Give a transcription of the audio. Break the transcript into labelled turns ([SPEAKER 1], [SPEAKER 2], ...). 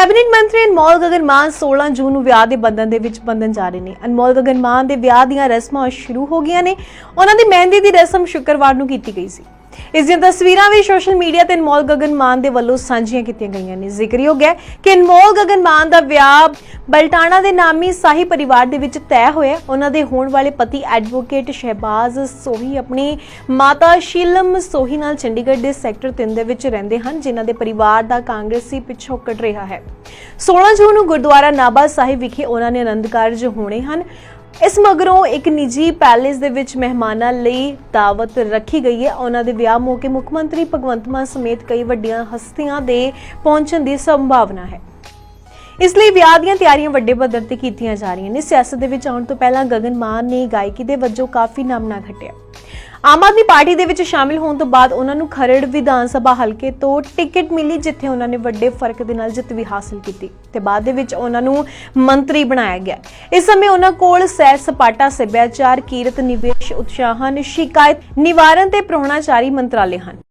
[SPEAKER 1] Cabinet ਮੰਤਰੀ ਅਨਮੋਲ ਗਗਨ ਮਾਨ 16 ਜੂਨ ਨੂੰ ਵਿਆਹ ਦੇ ਬੰਧਨ ਦੇ ਵਿੱਚ ਬੰਧਨ ਜਾ ਰਹੇ ਨੇ। ਅਨਮੋਲ ਗਗਨ ਮਾਨ ਦੇ ਵਿਆਹ ਦੀਆਂ ਰਸਮਾਂ ਸ਼ੁਰੂ ਹੋ ਗਈਆਂ ਨੇ। ਉਹਨਾਂ ਦੀ ਮਹਿੰਦੀ ਦੀ ਰਸਮ ਸ਼ੁੱਕਰਵਾਰ ਨੂੰ ਕੀਤੀ ਗਈ ਸੀ। ਇਸ ਦੀਆਂ ਤਸਵੀਰਾਂ ਵੀ ਸੋਸ਼ਲ ਮੀਡੀਆ ਤੇ ਅਨਮੋਲ ਗਗਨ ਮਾਨ ਦੇ ਵੱਲੋਂ ਸਾਂਝੀਆਂ ਕੀਤੀਆਂ ਗਈਆਂ ਨੇ। ਜ਼ਿਕਰਯੋਗ ਹੈ ਕਿ ਅਨਮੋਲ ਗਗਨ ਮਾਨ ਦਾ ਵਿਆਹ ਬਲਟਾਣਾ ਦੇ ਨਾਮੀ ਸਾਹੀ ਪਰਿਵਾਰ ਦੇ ਵਿੱਚ ਤੈਅ ਹੋਇਆ। ਉਹਨਾਂ ਦੇ ਹੋਣ ਵਾਲੇ ਪਤੀ ਐਡਵੋਕੇਟ ਸ਼ਹਿਬਾਜ਼ ਸੋਹੀ ਆਪਣੀ ਮਾਤਾ ਸ਼ੀਲਮ ਸੋਹੀ ਨਾਲ ਚੰਡੀਗੜ੍ਹ ਦੇ ਸੈਕਟਰ 3 ਦੇ ਵਿੱਚ ਰਹਿੰਦੇ ਹਨ, ਜਿਨ੍ਹਾਂ ਦੇ ਪਰਿਵਾਰ ਦਾ ਕਾਂਗਰਸੀ ਪਿਛੋਕੜ ਰਿਹਾ ਹੈ। 16 ਜੂਨ ਨੂੰ ਗੁਰਦੁਆਰਾ ਨਾਭਾ ਸਾਹਿਬ ਵਿਖੇ ਉਹਨਾਂ ਨੇ ਆਨੰਦ ਕਾਰਜ ਹੋਣੇ ਹਨ। ਇਸ ਮਗਰੋਂ ਇੱਕ ਨਿੱਜੀ ਪੈਲੇਸ ਦੇ ਵਿੱਚ ਮਹਿਮਾਨਾਂ ਲਈ ਦਾਵਤ ਰੱਖੀ ਗਈ ਹੈ। ਉਹਨਾਂ ਦੇ ਵਿਆਹ ਮੌਕੇ ਮੁੱਖ ਮੰਤਰੀ ਭਗਵੰਤ ਮਾਨ ਸਮੇਤ ਕਈ ਵੱਡੀਆਂ ਹਸਤੀਆਂ ਦੇ ਪਹੁੰਚਣ ਦੀ ਸੰਭਾਵਨਾ ਹੈ। ਇਸ ਲਈ ਵਿਆਹ ਦੀਆਂ ਤਿਆਰੀਆਂ ਵੱਡੇ ਪੱਧਰ ਤੇ ਕੀਤੀਆਂ ਜਾ ਰਹੀਆਂ ਨੇ। ਸਿਆਸਤ ਦੇ ਵਿੱਚ ਆਉਣ ਤੋਂ ਪਹਿਲਾਂ ਗਗਨ ਮਾਨ ਨੇ ਗਾਇਕੀ ਦੇ ਵਜੋਂ ਕਾਫੀ ਨਾਮਣਾ ਖੱਟਿਆ ਆਮ ਆਦਮੀ ਪਾਰਟੀ ਦੇ ਵਿੱਚ ਸ਼ਾਮਿਲ ਹੋਣ ਤੋਂ ਬਾਅਦ ਉਹਨਾਂ ਨੂੰ ਖਰੜ ਵਿਧਾਨ ਸਭਾ ਹਲਕੇ ਤੋਂ ਟਿਕਟ ਮਿਲੀ, ਜਿੱਥੇ ਉਹਨਾਂ ਨੇ ਵੱਡੇ ਫ਼ਰਕ ਦੇ ਨਾਲ ਜਿੱਤ ਵੀ ਹਾਸਲ ਕੀਤੀ ਤੇ ਬਾਅਦ ਦੇ ਵਿੱਚ ਉਹਨਾਂ ਨੂੰ ਮੰਤਰੀ ਬਣਾਇਆ ਗਿਆ। ਇਸ ਸਮੇਂ ਉਹਨਾਂ ਕੋਲ ਸੈਰ ਸਪਾਟਾ, ਸੱਭਿਆਚਾਰ, ਕੀਰਤ, ਨਿਵੇਸ਼ ਉਤਸ਼ਾਹਨ ਸ਼ਿਕਾਇਤ, ਨਿਵਾਰਨ ਤੇ ਪ੍ਰੋਹਣਾਚਾਰੀ ਮੰਤਰਾਲੇ ਹਨ।